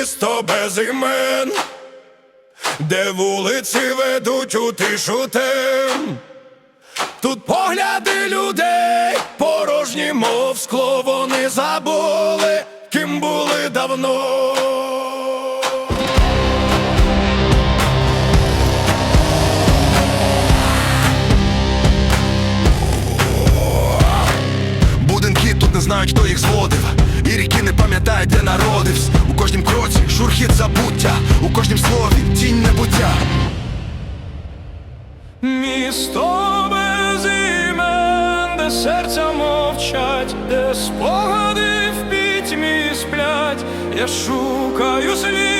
місто без імен, де вулиці ведуть у тишу тем. Тут погляди людей порожні, мов скло, вони забули, ким були давно. Будинки тут не знають, хто їх зводив, і ріки не де народився. У кожнім кроці шурхіт забуття, у кожнім слові тінь небуття. Місто без імен, де серця мовчать, де спогади в пітьмі сплять. Я шукаю світ,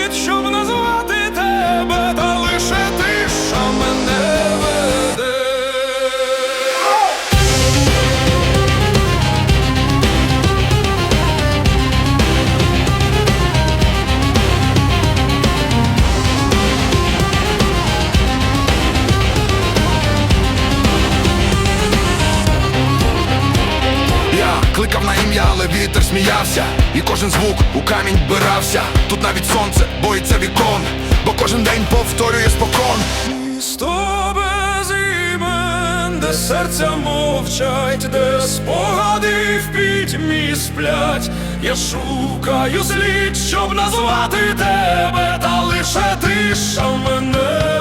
кликав на ім'я, але вітер сміявся, і кожен звук у камінь вбирався. Тут навіть сонце боїться вікон, бо кожен день повторює спокон. Місто без імен, де серця мовчать, де спогади в пітьмі сплять. Я шукаю слід, щоб назвати тебе, та лише тиша мене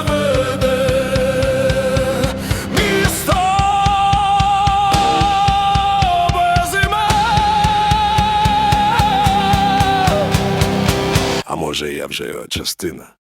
А я вже його частина.